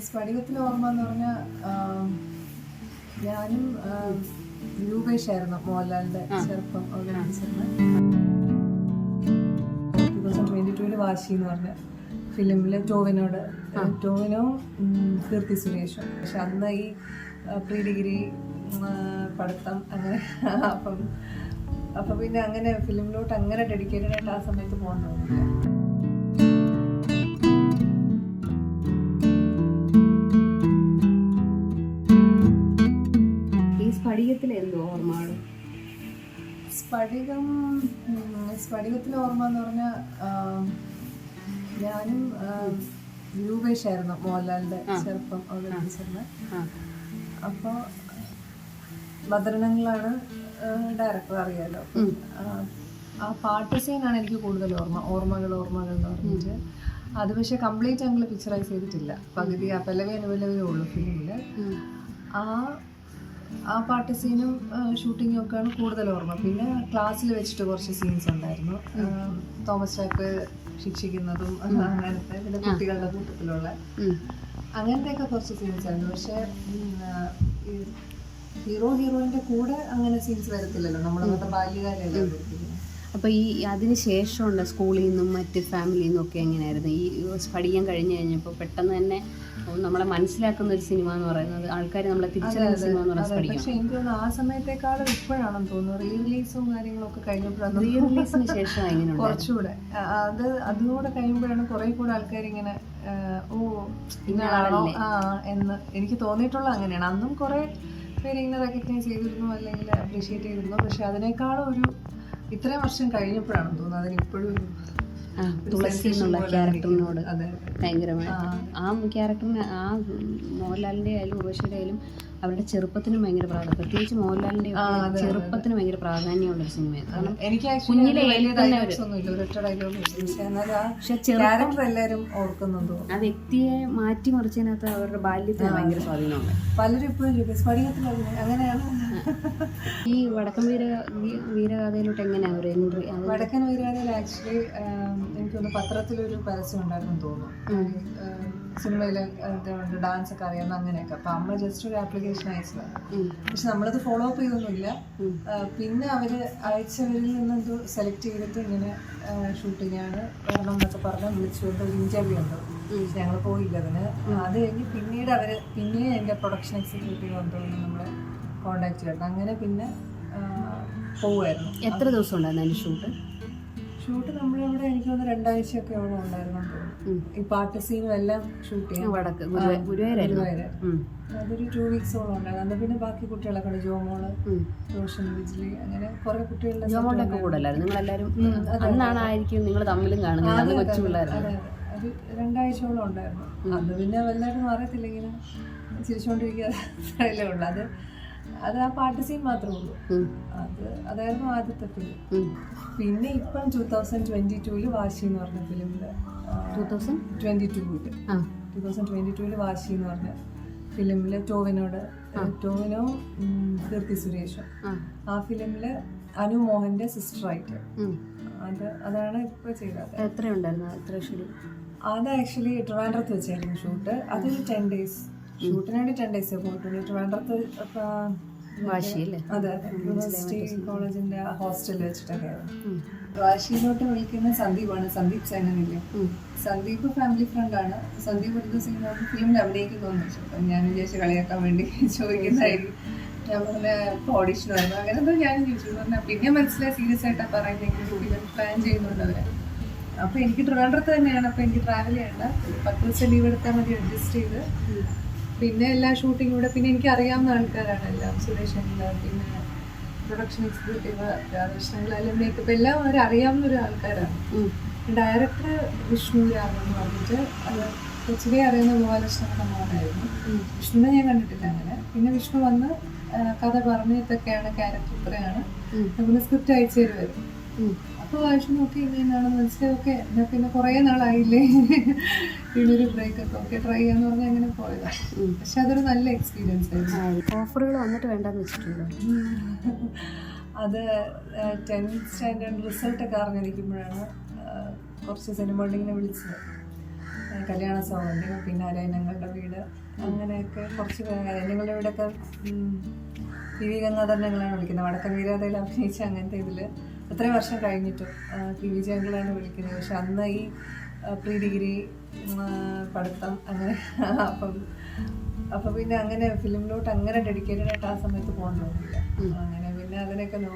സ്ഫടികത്തിലെ ഓർമ്മ എന്ന് പറഞ്ഞാൽ ഞാനും രൂപേഷായിരുന്നു മോഹൻലാലിന്റെ ചെറുപ്പം ഓർഗനൈസറിന് ടൂ തൗസൻഡ് ട്വന്റി വാശി എന്ന് പറഞ്ഞ ഫിലിമിൽ ടോവിനോട്. ടോവിനോ കീർത്തി സുരേഷും പക്ഷെ അന്ന് ഈ പ്രീ ഡിഗ്രി പഠിത്തം അങ്ങനെ അപ്പം അപ്പം പിന്നെ അങ്ങനെ ഫിലിമിലോട്ട് അങ്ങനെ ഡെഡിക്കേറ്റഡ് ആയിട്ട് ആ സമയത്ത് പോകാൻ തോന്നില്ല എന്തോ ഓർമ്മകൾ സ്ഫടികം സ്ഫടികത്തിലെ ഓർമ്മ എന്ന് പറഞ്ഞാൽ ഞാനും രൂപേഷായിരുന്നു മോഹൻലാലിന്റെ ചെറുപ്പം അവതരിപ്പിച്ചിരുന്നത് അപ്പോൾ ഭദ്രണങ്ങളാണ് ഡയറക്ടർ അറിയാലോ. ആ, ആ പാട്ട് സീനാണ് എനിക്ക് കൂടുതൽ ഓർമ്മ. ഓർമ്മകൾ ഓർമ്മകൾ എന്ന് പറഞ്ഞിട്ട്. അത് പക്ഷെ കംപ്ലീറ്റ് ഞങ്ങൾ പിക്ചറൈസ് ചെയ്തിട്ടില്ല. പകുതി ആ പല്ലവി അനുപലവേ ഉള്ളൂ ഫിലിമിൽ ആ ആ പാട്ട് സീനും ഷൂട്ടിങ്ങും ഒക്കെയാണ് കൂടുതൽ ഓർമ്മ. പിന്നെ ക്ലാസ്സിൽ വെച്ചിട്ട് കുറച്ച് സീൻസ് ഉണ്ടായിരുന്നു. തോമസ് ചാക്ക് ശിക്ഷിക്കുന്നതും അങ്ങനത്തെ പിന്നെ കുട്ടികളുടെ കൂട്ടത്തിലുള്ള അങ്ങനത്തെ ഒക്കെ കുറച്ച് സീൻസ് ആയിരുന്നു. പക്ഷെ ഹീറോ ഹീറോയിന്റെ കൂടെ അങ്ങനെ സീൻസ് വരത്തില്ലല്ലോ. ബാല്യകാലല്ലേ വരത്തില്ല അപ്പോൾ ഈ അതിന് ശേഷമുള്ള സ്കൂളിൽ നിന്നും മറ്റ് ഫാമിലിയിൽ നിന്നും ഒക്കെ എങ്ങനെയായിരുന്നു? ഈ പഠിക്കാൻ കഴിഞ്ഞ് കഴിഞ്ഞപ്പോൾ പെട്ടെന്ന് തന്നെ നമ്മളെ മനസ്സിലാക്കുന്ന ഒരു സിനിമ എന്ന് പറയുന്നത് ആൾക്കാർ നമ്മളെ തിരിച്ചറിയുന്ന സിനിമ എന്ന് പറയുന്നത് പക്ഷേ എനിക്ക് തോന്നുന്നു ആ സമയത്തെക്കാളും ഇപ്പോഴാണെന്ന് തോന്നുന്നു. റീ റിലീസും കാര്യങ്ങളൊക്കെ കഴിഞ്ഞപ്പോഴാണ് റീ റിലീസിന് ശേഷം എങ്ങനെയുണ്ട് കുറച്ചുകൂടെ. അത് അതുകൂടെ കഴിയുമ്പോഴാണ് കുറെ കൂടെ ആൾക്കാർ ഇങ്ങനെ ഓ ഇന്നാളാണോ ആ എന്ന് എനിക്ക് തോന്നിയിട്ടുള്ള അങ്ങനെയാണ്. അന്നും കുറെ പേര് ഇങ്ങനെ റെക്കഗ്നൈസ് ചെയ്തിരുന്നു അല്ലെങ്കിൽ അപ്രീഷിയേറ്റ് ചെയ്തിരുന്നു. പക്ഷെ അതിനേക്കാളും ഒരു ഇത്രയും വർഷം കഴിഞ്ഞപ്പോഴാണ് തോന്നുന്നത്. അതിന് ഇപ്പോഴും ആ, തുളസി എന്നുള്ള ക്യാരക്ടറിനോട് ഭയങ്കരമായിട്ട്. ആ. ക്യാരക്ടറിന് ആ മോഹൻലാലിന്റെ ആയാലും ഉർവശിയുടെ ആയാലും അവരുടെ ചെറുപ്പത്തിനും ഭയങ്കര പ്രാധാന്യം. പ്രത്യേകിച്ച് മോഹൻലാലിന്റെ ചെറുപ്പത്തിന് ഭയങ്കര പ്രാധാന്യമുള്ള ഒരു സിനിമയാണ് കാരണം എനിക്ക് പക്ഷെ എല്ലാവരും ഓർക്കുന്നുണ്ട്. ആ വ്യക്തിയെ മാറ്റിമറിച്ചതിനകത്ത് അവരുടെ ബാല്യത്തിന് ഭയങ്കര സ്വാധീനമുണ്ട്. പലരും ഇപ്പോഴും അങ്ങനെയാണ്. ഈ വടക്കൻ വീര വീരഗാഥയിലോട്ട് എങ്ങനെയാണ് ഒരു എൻട്രി വടക്കൻ വീരഗാഥയിൽ ആക്ച്വലി എനിക്കൊന്ന് പത്രത്തിലൊരു പരസ്യം ഉണ്ടായിരുന്നു തോന്നുന്നു. സിനിമയിൽ ഡാൻസ് ഒക്കെ അറിയാവുന്ന അങ്ങനെയൊക്കെ. അപ്പൊ അമ്മ ജസ്റ്റ് ഒരു ആപ്ലിക്കേഷൻ അയച്ചതാണ്. പക്ഷെ നമ്മളത് ഫോളോ അപ്പ് ചെയ്തൊന്നുമില്ല. പിന്നെ അവർ അയച്ചവരിൽ നിന്ന് എന്തോ സെലക്ട് ചെയ്തിട്ട് ഇങ്ങനെ ഷൂട്ടിങ്ങാണ് വരണം എന്നൊക്കെ പറഞ്ഞ് വിളിച്ചുകൊണ്ട് ഒരു ഇന്റർവ്യൂ ഉണ്ട്. ഞങ്ങൾ പോയില്ല അതിന്. അത് കഴിഞ്ഞ് പിന്നീട് അവർ പിന്നെയും എന്റെ പ്രൊഡക്ഷൻ എക്സിക്യൂട്ടീവ് കൊണ്ടുവന്ന് നമ്മളെ കോണ്ടാക്ട് ചെയ്തിട്ടുണ്ട് അങ്ങനെ പിന്നെ പോവായിരുന്നു. പോവുമായിരുന്നു എത്ര ദിവസം ഉണ്ടായിരുന്നു ഷൂട്ട്? ഷൂട്ട് നമ്മളിവിടെ എനിക്ക് തോന്നുന്നു രണ്ടാഴ്ചയൊക്കെ അവിടെ ഉണ്ടായിരുന്നു ഈ പാട്ട് സീനും എല്ലാം ഷൂട്ട് ചെയ്യാൻ വടക്ക് അതൊരു ടു വീക്സോളം ഉണ്ടായിരുന്നു. അന്ന് പിന്നെ ബാക്കി കുട്ടികളൊക്കെ ഉണ്ട്. ജോമോൾ. റോഷൻ വിജിലി അങ്ങനെ കുറെ കുട്ടികളുടെ ജോമോളുടെ ഒക്കെ കൂടല്ലായിരുന്നു നിങ്ങളെല്ലാവരും അന്നാണ് ആയിരിക്കും നിങ്ങൾ തമ്മിലും കാണുന്നത്. കൊച്ചു പിള്ളേരാണ്. അതെ അതെ. ഒരു രണ്ടാഴ്ചയോളം ഉണ്ടായിരുന്നു. അന്ന് പിന്നെ വലുതായിട്ടൊന്നും അറിയത്തില്ല ഇങ്ങനെ ചിരിച്ചോണ്ടിരിക്കുക ഉള്ളു. അത് അത് ആ പാട്ട് സീൻ മാത്രമേ ഉള്ളൂ. അത് അതായിരുന്നു ആദ്യത്തെ ഫിലിം പിന്നെ ഇപ്പം ടൂ തൗസൻഡ് ട്വന്റി ടൂൽ വാശി എന്ന് പറഞ്ഞ ഫിലിമിൽ ടൂ തൗസൻഡ് ട്വന്റി ടൂൽ ടൂ തൗസൻഡ് ട്വന്റി ടൂൽ വാശി എന്ന് പറഞ്ഞ ഫിലിമിൽ ടോവിനോട് ടോവിനോ കീർത്തി സുരേഷും. ആ. ഫിലിമിൽ അനു മോഹന്റെ സിസ്റ്ററായിട്ട്. അത് അതാണ് ഇപ്പൊ ചെയ്തത്. എത്ര ഷെഡ്യൂൾ അത് ആക്ച്വലി ട്രിവാൻഡ്രത്ത് വെച്ചായിരുന്നു ഷൂട്ട് അതൊരു ടെൻ ഡേയ്സ് ഷൂട്ടിന് വേണ്ടി ടെൻ ഡേയ്സ് പോയിട്ടുള്ളൂ. ട്രിവാൻഡ്രത്ത് അതെ അതെ. യൂണിവേഴ്സിറ്റി കോളേജിന്റെ ഹോസ്റ്റലിൽ വെച്ചിട്ടൊക്കെ. വാശിയിലോട്ട് വിളിക്കുന്ന സന്ദീപാണ്. സന്ദീപ് സേനനില്ലേ? സന്ദീപ് ഫാമിലി ഫ്രണ്ട് ആണ്. സന്ദീപ് ഒരു ദിവസം ഫിലിമിൽ അഭിനയിക്കുന്നു അപ്പം ഞാൻ വിചാരിച്ചു കളിയാക്കാൻ വേണ്ടി ചോദിക്കുന്നതായിരിക്കും. ഞാൻ പറഞ്ഞ ഓഡിഷൻ ആയിരുന്നു അങ്ങനെ എന്തോ ഞാൻ ചോദിച്ചു. പറഞ്ഞാൽ പിന്നെ മനസ്സിലായി സീരിയസ് ആയിട്ടാണ് പറയുന്നത് ഫിലിം പ്ലാൻ ചെയ്യുന്നുണ്ട് അവരെ. അപ്പൊ എനിക്ക് ട്രിവാൻഡ്രത്ത് തന്നെയാണ്. അപ്പൊ എനിക്ക് ട്രാവൽ ചെയ്യണ്ട. പത്ത് ദിവസം ലീവ് എടുത്താൽ മതി അഡ്ജസ്റ്റ് ചെയ്ത്. പിന്നെ എല്ലാ ഷൂട്ടിംഗ് കൂടെ പിന്നെ എനിക്ക് അറിയാവുന്ന ആൾക്കാരാണ് എല്ലാം. സുരേഷ് പിന്നെ പ്രൊഡക്ഷൻ എക്സിക്യൂട്ടീവ് രാധാകൃഷ്ണൻ എല്ലാം മേക്കപ്പ് എല്ലാം അവർ അറിയാവുന്ന ഒരു ആൾക്കാരാണ്. ഡയറക്ടർ വിഷ്ണു എന്ന് പറഞ്ഞിട്ട് കൊച്ചിലെ അറിയുന്ന ഗോപാലകൃഷ്ണന്റെ മോനായിരുന്നു. വിഷ്ണുവിനെ ഞാൻ കണ്ടിട്ടില്ല അങ്ങനെ. പിന്നെ വിഷ്ണു വന്ന് കഥ പറഞ്ഞ് ഇതൊക്കെയാണ് ക്യാരക്ടർ ഇത്രയാണ് നമുക്ക് സ്ക്രിപ്റ്റ് അയച്ചു തരുമായിരുന്നു അപ്പോൾ നോക്കി ഇങ്ങനെയാണെന്ന് മനസ്സിലായി. ഓക്കെ എന്നാൽ പിന്നെ കുറേ നാളായില്ലേ? ഇതിനൊരു ബ്രേക്കപ്പ് ഒക്കെ. ഓക്കെ ട്രൈ ചെയ്യാന്ന് പറഞ്ഞാൽ അങ്ങനെ പോയതാണ് പക്ഷെ അതൊരു നല്ല എക്സ്പീരിയൻസ് ആയിരുന്നു. ഓഫറുകൾ വന്നിട്ട് വേണ്ടെന്ന് വെച്ചിട്ടുണ്ടോ? അത് ടെൻത്ത് സ്റ്റാൻഡേർഡ് റിസൾട്ടൊക്കെ അറിഞ്ഞിരിക്കുമ്പോഴാണ് കുറച്ച് സിനിമ ഇങ്ങനെ വിളിച്ചത്. കല്യാണ സൗകര്യം പിന്നെ അരയനങ്ങളുടെ വീട് അങ്ങനെയൊക്കെ കുറച്ച് പേര് വീടൊക്കെ വി ഗംഗാധരൻ വിളിക്കുന്നത്. വടക്കൻ വീരാതയിൽ അഭിനയിച്ച അങ്ങനത്തെ ഇതിൽ എത്രയും വർഷം കഴിഞ്ഞിട്ടും പി വി ജംഗിളാണ് വിളിക്കുന്നത്. പക്ഷെ അന്ന് ഈ പ്രീ ഡിഗ്രി പഠിത്തം അങ്ങനെ അപ്പം അപ്പം പിന്നെ അങ്ങനെ ഫിലിമിലോട്ട് അങ്ങനെ ഡെഡിക്കേറ്റഡ് ആയിട്ട് ആ സമയത്ത് പോകാൻ തോന്നിയില്ല. അങ്ങനെ പിന്നെ അതിനൊക്കെ നോ